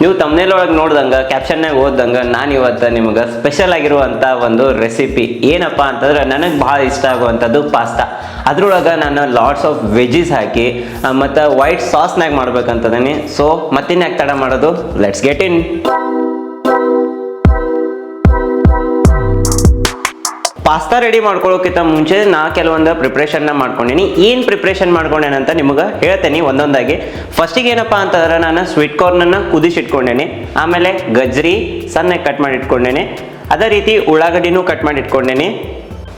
ನೀವು ತಮ್ಮನೇಲ್ ಒಳಗೆ ನೋಡ್ದಂಗೆ ಕ್ಯಾಪ್ಷನ್ನಾಗ ಓದ್ದಂಗೆ, ನಾನು ಇವತ್ತು ನಿಮಗೆ ಸ್ಪೆಷಲ್ ಆಗಿರುವಂಥ ಒಂದು ರೆಸಿಪಿ ಏನಪ್ಪ ಅಂತಂದ್ರೆ ನನಗೆ ಭಾಳ ಇಷ್ಟ ಆಗುವಂಥದ್ದು ಪಾಸ್ತಾ ಅದ್ರೊಳಗೆ ನಾನು ಲಾಟ್ಸ್ ಆಫ್ ವೆಜಿಸ್ ಹಾಕಿ ಮತ್ತು ವೈಟ್ ಸಾಸ್ನಾಗ ಮಾಡ್ಬೇಕಂತದೀನಿ ಸೊ ಮತ್ತಿನ್ಯಾಕೆ ತಡ ಮಾಡೋದು? Let's get in pasta ready ಮಾಡ್ಕೊಳ್ಳೋಕ್ಕಿಂತ ಮುಂಚೆ ನಾ ಕೆಲವೊಂದು ಪ್ರಿಪ್ರೇಷನ್ನ ಮಾಡ್ಕೊಂಡೀನಿ. ಏನು ಪ್ರಿಪ್ರೇಷನ್ ಮಾಡ್ಕೊಂಡೇನಂತ ನಿಮಗೆ ಹೇಳ್ತೇನೆ ಒಂದೊಂದಾಗಿ. ಫಸ್ಟಿಗೆ ಏನಪ್ಪ ಅಂತಂದ್ರೆ ನಾನು ಸ್ವೀಟ್ ಕಾರ್ನನ್ನು ಕುದಿಸಿಟ್ಕೊಂಡೇನೆ. ಆಮೇಲೆ ಗಜ್ರಿ ಸಣ್ಣ ಕಟ್ ಮಾಡಿ ಇಟ್ಕೊಂಡೇನೆ ಅದೇ ರೀತಿ ಉಳ್ಳಾಗಡ್ಡಿನೂ ಕಟ್ ಮಾಡಿ ಇಟ್ಕೊಂಡೇನೆ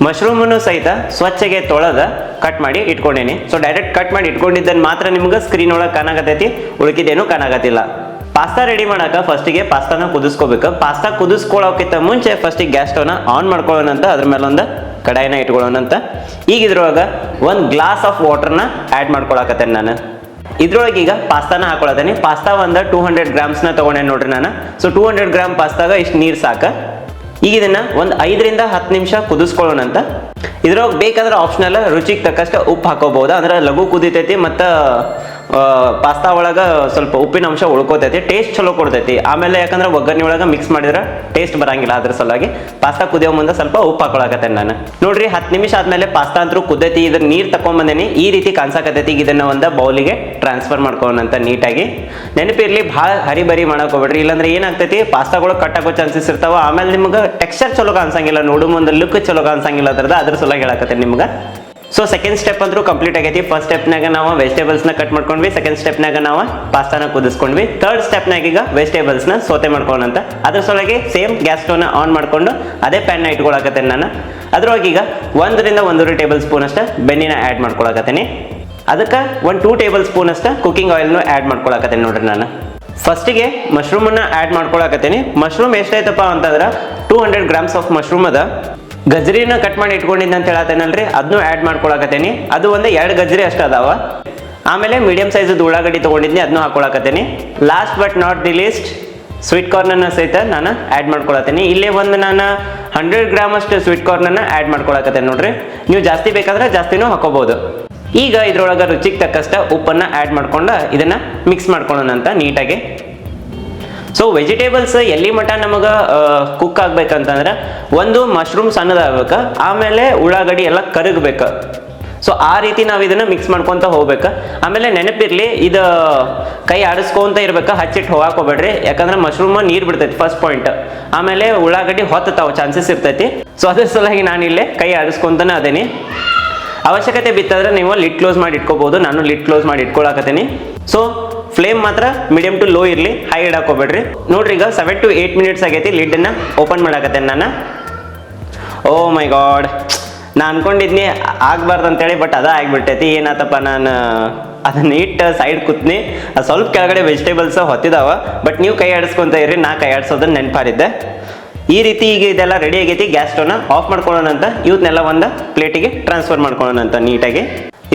ಮಶ್ರೂಮನ್ನು ಸಹಿತ ಸ್ವಚ್ಛಗೆ ತೊಳೆದ ಕಟ್ ಮಾಡಿ ಇಟ್ಕೊಂಡೇನೆ. ಸೊ ಡೈರೆಕ್ಟ್ ಕಟ್ ಮಾಡಿ ಇಟ್ಕೊಂಡಿದ್ದನ್ನು ಮಾತ್ರ ನಿಮ್ಗೆ ಸ್ಕ್ರೀನ್ ಒಳಗೆ ಕಾಣಾಗತ್ತೈತಿ ಉಳ್ಕಿದ್ದೇನು ಕಾಣಾಕತ್ತಿಲ್ಲ. ಪಾಸ್ತಾ ರೆಡಿ ಮಾಡಾಕ ಫಸ್ಟಿಗೆ ಪಾಸ್ತಾನ ಕುದಿಸ್ಕೋಬೇಕು. ಪಾಸ್ತಾ ಕುದಿಸ್ಕೊಳ್ಳೋಕ್ಕಿಂತ ಮುಂಚೆ ಫಸ್ಟಿಗೆ ಗ್ಯಾಸ್ ಸ್ಟವ್ನ ಆನ್ ಮಾಡ್ಕೊಳ್ಳೋಣ ಅಂತ ಅದ್ರ ಮೇಲೆ ಒಂದು ಕಡಾಯಿನ ಇಟ್ಕೊಳ್ಳೋಣ ಅಂತ ಈಗ ಇದ್ರೊಳಗೆ ಒಂದು ಗ್ಲಾಸ್ ಆಫ್ ವಾಟರ್ನ ಆ್ಯಡ್ ಮಾಡ್ಕೊಳಕತ್ತೇನೆ ನಾನು. ಇದ್ರೊಳಗೆ ಈಗ ಪಾಸ್ತಾನ ಹಾಕೊಳತೇನೆ ಪಾಸ್ತಾ ಒಂದು ಟೂ ಹಂಡ್ರೆಡ್ ಗ್ರಾಮ್ಸ್ನ ತೊಗೊಂಡೆ ನೋಡ್ರಿ ನಾನು. ಸೊ ಟೂ ಹಂಡ್ರೆಡ್ ಗ್ರಾಮ್ ಪಾಸ್ತಾಗ ಇಷ್ಟು ನೀರು ಸಾಕು. ಈಗ ಇದನ್ನ ಒಂದು ಐದರಿಂದ ಹತ್ತು ನಿಮಿಷ ಕುದಿಸ್ಕೊಳ್ಳೋಣ ಅಂತ ಇದ್ರೊಳಗೆ ಬೇಕಾದ್ರೆ ಆಪ್ಷನಲ್ ರುಚಿಗೆ ತಕ್ಕಷ್ಟು ಉಪ್ಪು ಹಾಕೋಬಹುದು. ಅಂದ್ರೆ ಲಘು ಕುದಿತೈತಿ ಮತ್ತು ಪಾಸ್ತಾ ಒಳಗೆ ಸ್ವಲ್ಪ ಉಪ್ಪಿನ ಅಂಶ ಉಳ್ಕೋತೈತಿ ಟೇಸ್ಟ್ ಚಲೋ ಕೊಡ್ತೈತಿ. ಆಮೇಲೆ ಯಾಕಂದ್ರೆ ಒಗ್ಗರಣೆ ಒಳಗೆ ಮಿಕ್ಸ್ ಮಾಡಿದ್ರೆ ಟೇಸ್ಟ್ ಬರಂಗಿಲ್ಲ ಅದ್ರ ಸಲುವಾಗಿ. ಪಾಸ್ತಾ ಕುದಿಯೋ ಮುಂದೆ ಸ್ವಲ್ಪ ಉಪ್ಪು ಹಾಕೊಳಕತ್ತೇನೆ ನಾನು. ನೋಡ್ರಿ, ಹತ್ತು ನಿಮಿಷ ಆದ್ಮೇಲೆ ಪಾಸ್ತಾ ಅಂತೂ ಕುದ್ದೈತಿ ಇದ್ರ ನೀರು ತಕೊಂಬಂದೇನಿ. ಈ ರೀತಿ ಕಾಣಿಸಾಕತ್ತೈತಿ, ಇದನ್ನ ಒಂದು ಬೌಲಿಗೆ ಟ್ರಾನ್ಸ್ಫರ್ ಮಾಡ್ಕೊಳ್ಳೋಣಂತ ನೀಟಾಗಿ. ನೆನಪಿರ್ಲಿ, ಭಾಳ ಹರಿಬರಿ ಮಾಡಕ್ ಹೋಗ್ಬೇಡ್ರಿ ಇಲ್ಲಾಂದ್ರೆ ಏನಾಗ್ತೈತಿ, ಪಾಸ್ತಾಗಳು ಕಟ್ಟಾಗೋ ಚಾನ್ಸಸ್ ಇರ್ತಾವ. ಆಮೇಲೆ ನಿಮ್ಗೆ ಟೆಕ್ಸ್ಚರ್ ಚಲೋ ಕಾಣಿಸಂಗಿಲ್ಲ, ನೋಡು ಮುಂದೆ ಲುಕ್ ಚಲೋ ಕಾಣಿಸಂಗಿಲ್ಲ ಅದ್ರದ ಅದ್ರ ಸಲುವಾಗಿ ಹೇಳಕತ್ತೇನೆ ನಿಮ್ಗೆ. ಸೊ ಸೆಕೆಂಡ್ ಸ್ಟೆಪ್ ಅಂದ್ರೂ ಕಂಪ್ಲೀಟ್ ಆಗೈತಿ. ಫಸ್ಟ್ ಸ್ಟೆಪ್ನಾಗ ನಾವು ವೆಜಿಟೇಬಲ್ಸ್ನ ಕಟ್ ಮಾಡ್ಕೊಂಡ್ವಿ. ಸೆಕೆಂಡ್ ಸ್ಟೆಪ್ನಾಗ ನಾವು ಪಾಸ್ತಾನ ಕುದಿಸ್ಕೊಂಡ್ವಿ. ಥರ್ಡ್ ಸ್ಟೆಪ್ನಾಗ ಈಗ ವೆಜಿಟೇಬಲ್ಸ್ನ ಸೋತೆ ಮಾಡ್ಕೊಳ್ಳೋಣ ಅದ್ರ ಸೊಳಗೆ ಸೇಮ್ ಗ್ಯಾಸ್ ಸ್ಟವ್ನ ಆನ್ ಮಾಡ್ಕೊಂಡು ಅದೇ ಪ್ಯಾನ್ನ ಇಟ್ಕೊಳಕತ್ತೇನೆ ನಾನು. ಅದ್ರೊಳಗೆ ಈಗ ಒಂದರಿಂದ ಒಂದೂವರೆ ಟೇಬಲ್ ಸ್ಪೂನ್ ಅಷ್ಟ ಬೆನ್ನಿನ ಆ್ಯಡ್ ಮಾಡ್ಕೊಳಕತ್ತೇನೆ. ಅದಕ್ಕೆ ಒಂದು ಟೂ ಟೇಬಲ್ ಸ್ಪೂನ್ ಅಷ್ಟು ಕುಕಿಂಗ್ ಆಯಿಲ್ನು ಆ್ಯಡ್ ಮಾಡ್ಕೊಳಕತ್ತೇನೆ ನೋಡ್ರಿ ನಾನು. ಫಸ್ಟಿಗೆ ಮಶ್ರೂಮನ್ನು ಆ್ಯಡ್ ಮಾಡ್ಕೊಳಕತ್ತೇನೆ. ಮಶ್ರೂಮ್ ಎಷ್ಟಾಯ್ತಪ್ಪ ಅಂತಂದ್ರೆ two hundred grams of mushroom ಅದ. ಗಜ್ರಿನ ಕಟ್ ಮಾಡಿ ಇಟ್ಕೊಂಡಿದ್ದೆ ಅಂತ ಹೇಳತ್ತೇನಲ್ರಿ? ಅದನ್ನು ಆ್ಯಡ್ ಮಾಡ್ಕೊಳಕತ್ತೀನಿ. ಅದು ಒಂದು ಎರಡು ಗಜ್ರಿ ಅಷ್ಟು ಅದಾವ. ಆಮೇಲೆ ಮೀಡಿಯಮ್ ಸೈಜದ್ದು ಉಳ್ಳಾಗಡ್ಡಿ ತೊಗೊಂಡಿದ್ನಿ ಅದನ್ನು ಹಾಕೊಳಕತ್ತೀನಿ. Last but not the least sweet ಕಾರ್ನನ್ನು ಸಹಿತ ನಾನು ಆ್ಯಡ್ ಮಾಡ್ಕೊಳತ್ತೀನಿ. ಇಲ್ಲೇ ಒಂದು ನಾನು ಹಂಡ್ರೆಡ್ ಗ್ರಾಮ್ ಅಷ್ಟು ಸ್ವೀಟ್ ಕಾರ್ನನ್ನು ಆ್ಯಡ್ ಮಾಡ್ಕೊಳಕತ್ತೇನೆ ನೋಡ್ರಿ. ನೀವು ಜಾಸ್ತಿ ಬೇಕಾದ್ರೆ ಜಾಸ್ತಿನೂ ಹಾಕೋಬಹುದು ಈಗ ಇದರೊಳಗೆ ರುಚಿಗೆ ತಕ್ಕಷ್ಟ ಉಪ್ಪನ್ನು ಆ್ಯಡ್ ಮಾಡ್ಕೊಂಡು ಇದನ್ನು ಮಿಕ್ಸ್ ಮಾಡ್ಕೊಳ್ಳೋಣ ಅಂತ ನೀಟಾಗಿ. ಸೊ ವೆಜಿಟೇಬಲ್ಸ್ ಎಲ್ಲಿ ಮಟ ನಮಗೆ ಕುಕ್ ಆಗ್ಬೇಕಂತಂದ್ರೆ, ಒಂದು ಮಶ್ರೂಮ್ ಸಣ್ಣದಾಗಬೇಕು, ಆಮೇಲೆ ಉಳ್ಳಾಗಡ್ಡಿ ಎಲ್ಲ ಕರಗಬೇಕು. ಸೊ ಆ ರೀತಿ ನಾವು ಇದನ್ನ ಮಿಕ್ಸ್ ಮಾಡ್ಕೊತ ಹೋಗ್ಬೇಕು. ಆಮೇಲೆ ನೆನಪಿರ್ಲಿ, ಇದು ಕೈ ಆಡಿಸ್ಕೊಂತ ಇರ್ಬೇಕು ಹಚ್ಚಿಟ್ಟು ಹೋಗಾಕ್ ಹೋಗ್ಬೇಡ್ರಿ ಯಾಕಂದ್ರೆ ಮಶ್ರೂಮ್ ನೀರು ಬಿಡ್ತೈತಿ ಫಸ್ಟ್ ಪಾಯಿಂಟ್ ಆಮೇಲೆ ಉಳ್ಳಾಗಡ್ಡಿ ಹೊತ್ತತಾವ ಚಾನ್ಸಸ್ ಇರ್ತೈತಿ. ಸೊ ಅದ್ರ ಸಲುವಾಗಿ ನಾನು ಇಲ್ಲೇ ಕೈ ಆಡಿಸ್ಕೊಂತಾನೆ ಅದೇನಿ. ಅವಶ್ಯಕತೆ ಬಿತ್ತಂದ್ರೆ ನೀವು ಲಿಡ್ ಕ್ಲೋಸ್ ಮಾಡಿ ಇಟ್ಕೋಬಹುದು ನಾನು ಲಿಡ್ ಕ್ಲೋಸ್ ಮಾಡಿ ಇಟ್ಕೊಳಕತ್ತೀನಿ. ಸೊ ಫ್ಲೇಮ್ ಮಾತ್ರ ಮೀಡಿಯಂ ಟು ಲೋ ಇರಲಿ ಹೈ ಇಡಾಕೋಬೇಡ್ರಿ ನೋಡ್ರಿ ಈಗ ಸೆವೆನ್ ಟು ಏಟ್ ಮಿನಿಟ್ಸ್ ಆಗೈತಿ ಲಿಡ್ನ ಓಪನ್ ಮಾಡಾಕತ್ತೇನೆ ನಾನು. ಓ ಮೈ ಗಾಡ್ ನಾ ಅನ್ಕೊಂಡಿದ್ನಿ, ಆಗ್ಬಾರ್ದು ಅಂತೇಳಿ ಬಟ್ ಅದ ಆಗ್ಬಿಟ್ಟೈತಿ. ಏನಾತಪ್ಪ ನಾನು ಅದನ್ನ ಇಟ್ಟು ಸೈಡ್ ಕೂತ್ನಿ. ಸ್ವಲ್ಪ ಕೆಳಗಡೆ ವೆಜಿಟೇಬಲ್ಸ್ ಹೊತ್ತಿದಾವ ಬಟ್ ನೀವು ಕೈ ಆಡಿಸ್ಕೊಂತ ಇರ್ರಿ, ನಾ ಕೈ ಆಡಿಸೋದನ್ನ ನೆನಪಾರಿದ್ದೆ. ಈ ರೀತಿ ಈಗ ಇದೆಲ್ಲ ರೆಡಿ ಆಗೈತಿ ಗ್ಯಾಸ್ ಸ್ಟೋವ್ನ ಆಫ್ ಮಾಡ್ಕೊಳ್ಳೋಣ ಅಂತ ಇವತ್ತನ್ನೆಲ್ಲ ಒಂದು ಪ್ಲೇಟಿಗೆ ಟ್ರಾನ್ಸ್ಫರ್ ಮಾಡ್ಕೊಳ್ಳೋಣ ಅಂತ ನೀಟಾಗಿ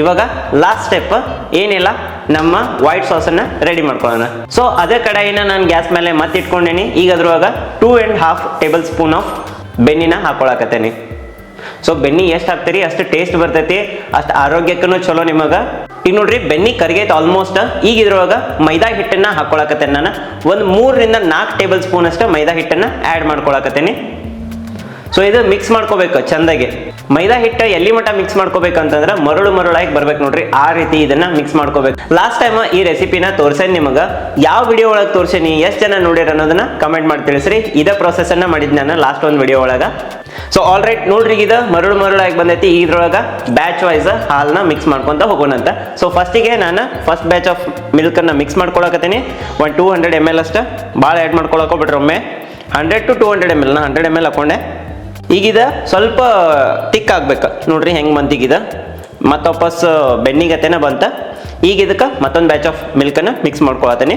ಇವಾಗ ಲಾಸ್ಟ್ ಸ್ಟೆಪ್ ಏನಿಲ್ಲ ನಮ್ಮ ವೈಟ್ ಸಾಸನ್ನ ರೆಡಿ ಮಾಡ್ಕೊಳ್ಳೋಣ. ಸೊ ಅದೇ ಕಡಾಯಿನ ನಾನು ಗ್ಯಾಸ್ ಮೇಲೆ ಮತ್ತೆ ಇಟ್ಕೊಂಡೇನಿ. ಈಗ ಅದ್ರೊಳಗೆ two and half tablespoon of ಬೆನ್ನಿನ ಹಾಕೊಳಕತ್ತೇನಿ. ಸೊ ಬೆನ್ನಿ ಎಷ್ಟು ಹಾಕ್ತೀರಿ? ಅಷ್ಟು ಟೇಸ್ಟ್ ಬರ್ತೈತಿ. ಅಷ್ಟು ಆರೋಗ್ಯಕ್ಕೂ ಚಲೋ ನಿಮಗೆ. ಈಗ ನೋಡ್ರಿ, ಬೆನ್ನಿ ಕರಿಗೈತೆ ಆಲ್ಮೋಸ್ಟ್ ಈಗ ಇದ್ರೊಳಗೆ ಮೈದಾ ಹಿಟ್ಟನ್ನ ಹಾಕೊಳಕತ್ತೇನೆ ನಾನು. ಒಂದು ಮೂರರಿಂದ ನಾಲ್ಕು ಟೇಬಲ್ ಸ್ಪೂನ್ ಅಷ್ಟು ಮೈದಾ ಹಿಟ್ಟನ್ನ ಆ್ಯಡ್ ಮಾಡ್ಕೊಳಕತ್ತೇನಿ. ಸೊ ಇದು ಮಿಕ್ಸ್ ಮಾಡ್ಕೋಬೇಕು, ಚಂದಾಗಿ. ಮೈದಾ ಹಿಟ್ಟ ಎಲ್ಲಿ ಮಟ್ಟ ಮಿಕ್ಸ್ ಮಾಡ್ಕೋಬೇಕಂತಂದ್ರೆ ಮರಳು ಮರಳಾಗಿ ಬರ್ಬೇಕು ನೋಡ್ರಿ. ಆ ರೀತಿ ಇದನ್ನ ಮಿಕ್ಸ್ ಮಾಡ್ಕೋಬೇಕು. ಲಾಸ್ಟ್ ಟೈಮ್ ಈ ರೆಸಿಪಿನ ತೋರ್ಸೇನಿ ನಿಮಗೆ. ಯಾವ ವಿಡಿಯೋ ಒಳಗೆ ತೋರ್ಸೇನಿ, ಎಷ್ಟು ಜನ ನೋಡಿರ ಅನ್ನೋದನ್ನ ಕಮೆಂಟ್ ಮಾಡಿ ತಿಳಿಸ್ರಿ. ಇದ ಪ್ರೊಸೆಸ್ ಅನ್ನ ಮಾಡಿದ್ ನಾನು ಲಾಸ್ಟ್ ಒಂದು ವಿಡಿಯೋ ಒಳಗ. ಸೊ ಆಲ್ ರೈಟ್ ನೋಡ್ರಿ ಇದು ಮರಳು ಮರಳಾಗಿ ಬಂದೈತಿ. ಇದ್ರೊಳಗ ಬ್ಯಾಚ್ ವೈಸ್ ಹಾಲ್ನ ಮಿಕ್ಸ್ ಮಾಡ್ಕೊಂತ ಹೋಗೋಣಂತ. ಸೊ ಫಸ್ಟಿಗೆ ನಾನು ಫಸ್ಟ್ ಬ್ಯಾಚ್ ಆಫ್ ಮಿಲ್ಕನ್ನು mix ಮಾಡ್ಕೊಳಕತ್ತೀನಿ. One two hundred M L ಅಷ್ಟು. ಭಾಳ ಆ್ಯಡ್ ಮಾಡ್ಕೊಳಕೋಬಿಟ್ರೆ ಒಮ್ಮೆ. Hundred to two hundred M L ನಾ ಹಂಡ್ರೆಡ್ ಎಂ ಎಲ್ ಹಾಕೊಂಡೆ. ಈಗಿದ ಸ್ವಲ್ಪ ಟಿಕ್ ಆಗ್ಬೇಕು. ನೋಡ್ರಿ ಹೆಂಗೆ ಬಂತೀಗಿದ ಮತ್ತೆ ವಾಪಸ್ ಬೆಣ್ಣಿಗತೆನ ಬಂತ. ಈಗ ಇದಕ್ಕೆ ಮತ್ತೊಂದು ಬ್ಯಾಚ್ ಆಫ್ ಮಿಲ್ಕನ್ನು ಮಿಕ್ಸ್ ಮಾಡ್ಕೊಳತೀನಿ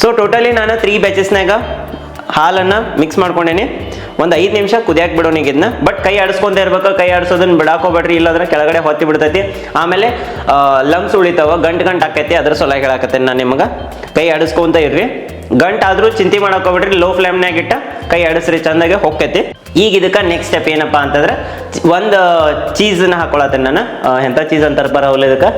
ಸೊ ಟೋಟಲಿ ನಾನು ತ್ರೀ ಬ್ಯಾಚಸ್ನಾಗ ಹಾಲನ್ನು ಮಿಕ್ಸ್ ಮಾಡ್ಕೊಂಡೇನಿ. ಒಂದು ಐದು ನಿಮಿಷ ಕುದಿಯಾಕ್ ಬಿಡೋಣ ಇದನ್ನ. ಬಟ್ ಕೈ ಆಡಿಸ್ಕೊಂತ ಇರ್ಬೇಕು, ಕೈ ಆಡಿಸೋದನ್ನ ಬಿಡಾಕೋಬೇಡ್ರಿ ಇಲ್ಲಾಂದ್ರೆ ಕೆಳಗಡೆ ಹೊತ್ತಿ ಬಿಡ್ತೈತಿ. ಆಮೇಲೆ ಲಂಗ್ಸ್ ಉಳಿತಾವ, ಗಂಟು ಗಂಟು ಆಕೈತಿ, ಅದ್ರ ಸಲುವಾಗಿ ಹೇಳಾಕತ್ತೇನೆ ನಾನು ನಿಮಗೆ. ಕೈ ಆಡಿಸ್ಕೊಂತ ಇರ್ರಿ. ಗಂಟು ಚಿಂತೆ ಮಾಡಕ್ ಹೋಗ್ಬಿಟ್ರಿ ಲೋ ಫ್ಲೇಮ್ನಾಗ ಇಟ್ಟ ಕೈ ಆಡಿಸ್ರಿ ಚಂದಾಗೆ ಹೊಕ್ಕೈತಿ. ಈಗ ಇದಕ್ಕೆ ನೆಕ್ಸ್ಟ್ ಸ್ಟೆಪ್ ಏನಪ್ಪಾ ಅಂತಂದ್ರೆ, ಒಂದು ಚೀಸನ್ನ ಹಾಕೊಳತ್ತೇನೆ ನಾನು. ಎಂಥ ಚೀಸ್ ಅಂತಾರೆ ಬರೋಲ್ಲ ಇದಕ್ಕೆ?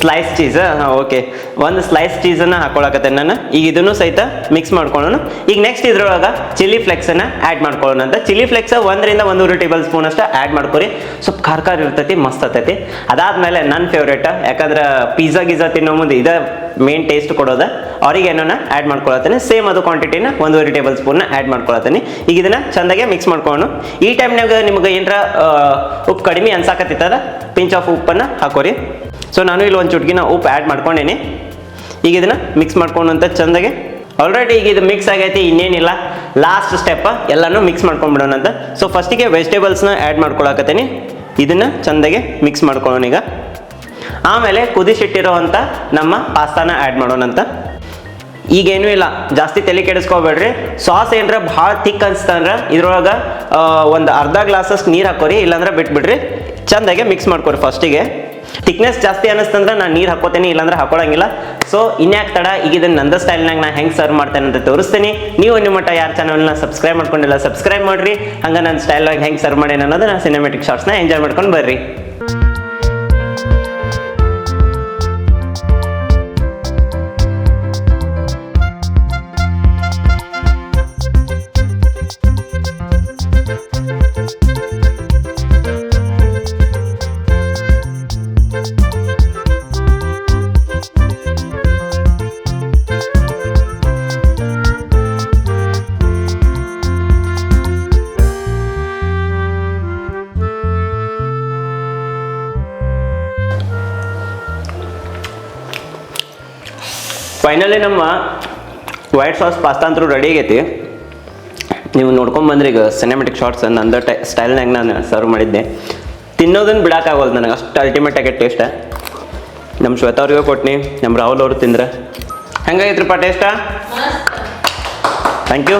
ಸ್ಲೈಸ್ ಚೀಸ್ ಓಕೆ ಒಂದು ಸ್ಲೈಸ್ ಚೀಸನ್ನು ಹಾಕೊಳಕತ್ತೆ ನಾನು. ಈಗ ಇದನ್ನು ಸಹಿತ ಮಿಕ್ಸ್ ಮಾಡ್ಕೊಳ್ಳೋಣ. ಈಗ ನೆಕ್ಸ್ಟ್ ಇದ್ರೊಳಗೆ ಚಿಲ್ಲಿ ಫ್ಲೆಕ್ಸನ್ನು ಆ್ಯಡ್ ಮಾಡ್ಕೊಳ್ಳೋಣ ಅಂತ. ಚಿಲ್ಲಿ ಫ್ಲೆಕ್ಸ್ ಒಂದರಿಂದ ಒಂದೂರು ಟೇಬಲ್ ಸ್ಪೂನ್ ಅಷ್ಟು ಆ್ಯಡ್ ಮಾಡ್ಕೊರಿ. ಸ್ವಲ್ಪ ಖಾರ ಖಾರ ಇರ್ತೈತಿ, ಮಸ್ತ್ ಆತೈತಿ ಅದಾದಮೇಲೆ ನನ್ನ ಫೇವ್ರೇಟ್ ಯಾಕಂದ್ರೆ ಪಿಜ್ಜಾ ಗಿಜ್ಜಾ ತಿನ್ನೋ ಮುಂದೆ ಇದ ಮೇನ್ ಟೇಸ್ಟ್ ಕೊಡೋದ. ಆರಿಗೇನೋನ ಆ್ಯಡ್ ಮಾಡ್ಕೊಳತ್ತೀನಿ. ಸೇಮ್ ಅದು ಕ್ವಾಂಟಿಟಿನ ಒಂದೂವರೆ ಟೇಬಲ್ ಸ್ಪೂನ್ನ ಆ್ಯಡ್ ಮಾಡ್ಕೊಳತ್ತೀನಿ. ಈಗ ಇದನ್ನ ಚಂದಾಗೆ ಮಿಕ್ಸ್ ಮಾಡ್ಕೊಳ್ಳೋಣ. ಈ ಟೈಮ್ನಾಗ ನಿಮ್ಗೆ ಏನರ ಉಪ್ಪು ಕಡಿಮೆ ಅನ್ಸಾಕತ್ತಿತ್ತದ ಪಿಂಚ್ ಆಫ್ ಉಪ್ಪನ್ನು ಹಾಕೋರಿ. ಸೊ ನಾನು ಇಲ್ಲಿ ಒಂದು ಚುಟ್ಕಿನ ಉಪ್ಪು ಆ್ಯಡ್ ಮಾಡ್ಕೊಂಡೇನಿ. ಈಗ ಇದನ್ನ ಮಿಕ್ಸ್ ಮಾಡ್ಕೊಂಡು ಅಂತ ಚಂದಾಗೆ. ಆಲ್ರೆಡಿ ಈಗ ಇದು ಮಿಕ್ಸ್ ಆಗೈತಿ, ಇನ್ನೇನಿಲ್ಲ. ಲಾಸ್ಟ್ ಸ್ಟೆಪ್ ಎಲ್ಲನೂ ಮಿಕ್ಸ್ ಮಾಡ್ಕೊಂಡ್ಬಿಡೋಣ ಅಂತ. ಸೊ ಫಸ್ಟಿಗೆ ವೆಜಿಟೇಬಲ್ಸ್ನ ಆ್ಯಡ್ ಮಾಡ್ಕೊಳಕತ್ತೀನಿ. ಇದನ್ನು ಚಂದಾಗೆ ಮಿಕ್ಸ್ ಮಾಡ್ಕೊಳ್ಳೋಣ ಈಗ. ಆಮೇಲೆ ಕುದಿಸಿಟ್ಟಿರೋವಂಥ ನಮ್ಮ ಪಾಸ್ತಾನ ಆ್ಯಡ್ ಮಾಡೋಣಂತ ಈಗೇನೂ ಇಲ್ಲ, ಜಾಸ್ತಿ ತಲೆ ಕೆಡಿಸ್ಕೋಬೇಡ್ರಿ. ಸಾಸ್ ಏನರ ಭಾಳ ಥಿಕ್ ಅನ್ಸ್ತಂದ್ರೆ ಇದ್ರೊಳಗೆ ಒಂದು ಅರ್ಧ ಗ್ಲಾಸಸ್ ನೀರು ಹಾಕೋರಿ, ಇಲ್ಲಾಂದ್ರೆ ಬಿಟ್ಬಿಡ್ರಿ. ಚಂದಾಗೆ ಮಿಕ್ಸ್ ಮಾಡ್ಕೊರಿ ಫಸ್ಟಿಗೆ ಥಿಕ್ನೆಸ್ ಜಾಸ್ತಿ ಅನ್ನಿಸ್ತಂದ್ರೆ ನಾನು ನೀರು ಹಾಕೋತೇನೆ, ಇಲ್ಲಾಂದ್ರೆ ಹಾಕೊಳಂಗಿಲ್ಲ. ಸೊ ಇನ್ಯಾಕೆ ತಡ, ಈಗ ಇದನ್ನ ನಂದ ಸ್ಟೈಲ್ನಾಗ ನಾನು ಹೆಂಗೆ ಸರ್ವ್ ಮಾಡ್ತೇನೆ ಅಂತ ತೋರಿಸ್ತೀನಿ. ನೀವು ನಿಮ್ಮ ಮಟ್ಟ ಯಾರು ಚಾನಲ್ನ ಸಬ್ಸ್ಕ್ರೈಬ್ ಮಾಡ್ಕೊಂಡಿಲ್ಲ ಸಬ್ಸ್ಕ್ರೈಬ್ ಮಾಡಿರಿ. ಹಂಗೆ ನನ್ನ ಸ್ಟೈಲಾಗಿ ಹೆಂಗೆ ಸರ್ವ್ ಮಾಡೇನೆ ಅನ್ನೋದು ನಾನು ಸಿನಿಮೆಟಿಕ್ ಶಾರ್ಟ್ಸ್ನ ಎಂಜಾಯ್ ಮಾಡ್ಕೊಂಡು ಬರ್ರಿ. ಫೈನಲಿ ನಮ್ಮ ವೈಟ್ ಸಾಸ್ ಪಾಸ್ತಾ ಅಂತೂ ರೆಡಿ ಆಗೈತಿ. ನೀವು ನೋಡ್ಕೊಂಡ್ ಬಂದ್ರಿ ಈಗ ಸಿನಿಮೆಟಿಕ್ ಶಾರ್ಟ್ಸ್ ನಂದು ಟೈ ಸ್ಟೈಲ್ನಾಗ ನಾನು ಸರ್ವ್ ಮಾಡಿದ್ದೆ. ತಿನ್ನೋದನ್ನು ಬಿಡೋಕ್ಕಾಗೋದು ನನಗೆ, ಅಷ್ಟು ಅಲ್ಟಿಮೇಟ್ ಆಗಿ ಟೇಸ್ಟ ನಮ್ಮ ಶ್ವೇತಾ ಅವ್ರಿಗೂ ಕೊಟ್ನಿ ನಮ್ಮ ರಾಹುಲ್ ಅವರು ತಿಂದ್ರೆ. ಹೆಂಗಾಗಿತ್ರಿಪ್ಪ ಟೇಸ್ಟ ಥ್ಯಾಂಕ್ ಯು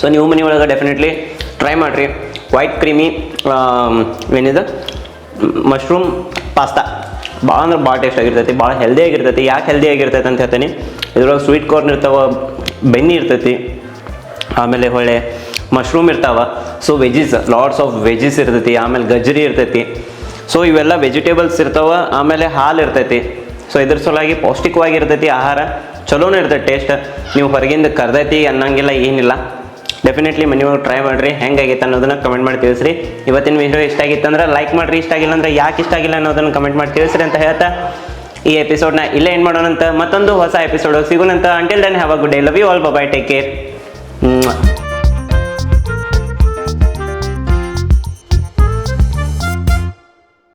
ಸೊ ನೀವು ಮನೆ ಒಳಗೆ ಡೆಫಿನೆಟ್ಲಿ ಟ್ರೈ ಮಾಡಿರಿ. ವೈಟ್ ಕ್ರೀಮಿ ಏನಿದೆ? ಮಶ್ರೂಮ್ ಪಾಸ್ತಾ ಭಾಳ ಅಂದ್ರೆ ಭಾಳ ಟೇಸ್ಟ್ ಆಗಿರ್ತೈತಿ ಭಾಳ ಹೆಲ್ದಿ ಆಗಿರ್ತೈತಿ, ಯಾಕೆ ಹೆಲ್ದಿ ಆಗಿರ್ತೈತೆ ಅಂತ ಹೇಳ್ತೀನಿ. ಇದ್ರೊಳಗೆ ಸ್ವೀಟ್ ಕಾರ್ನ್ ಇರ್ತಾವ ಬೆನ್ನಿ ಇರ್ತೈತಿ, ಆಮೇಲೆ ಹೊಳೆ ಮಶ್ರೂಮ್ ಇರ್ತಾವ. So veggies lots of veggies ಇರ್ತೈತಿ, ಆಮೇಲೆ ಗಜ್ಜರಿ ಇರ್ತೈತಿ. ಸೊ ಇವೆಲ್ಲ ವೆಜಿಟೇಬಲ್ಸ್ ಇರ್ತಾವ, ಆಮೇಲೆ ಹಾಲು ಇರ್ತೈತಿ. ಸೊ ಇದ್ರ ಸಲುವಾಗಿ ಪೌಷ್ಟಿಕವಾಗಿರ್ತೈತಿ ಆಹಾರ, ಚಲೋನೇ ಇರ್ತೈತಿ ಟೇಸ್ಟ್ ನೀವು ಹೊರಗಿಂದ ಕರ್ದೈತಿ ಅನ್ನಂಗಿಲ್ಲ, ಏನಿಲ್ಲ. ಡೆಫಿನೆಟ್ಲಿ ನೀವು ಟ್ರೈ ಮಾಡಿರಿ. ಹೆಂಗಾಗಿತ್ತು ಅನ್ನೋದನ್ನ ಕಮೆಂಟ್ ಮಾಡಿ ತಿಳಿಸ್ರಿ. ಇವತ್ತಿನ ವಿಡಿಯೋ ಇಷ್ಟ ಆಗಿತ್ತು ಅಂದ್ರೆ ಲೈಕ್ ಮಾಡಿರಿ. ಇಷ್ಟ ಆಗಿಲ್ಲ ಅಂದ್ರೆ ಯಾಕೆ ಇಷ್ಟ ಆಗಿಲ್ಲ ಅನ್ನೋದನ್ನ ಕಮೆಂಟ್ ಮಾಡಿ ತಿಳಿಸ್ರಿ ಅಂತ ಹೇಳ್ತಾ ಈ ಎಪಿಸೋಡ್ನ ಇಲ್ಲೇ ಏನು ಮಾಡೋಣಂತ ಮತ್ತೊಂದು ಹೊಸ episode ಸಿಗೋಣಂತ. Until then have a good day love you all bye take care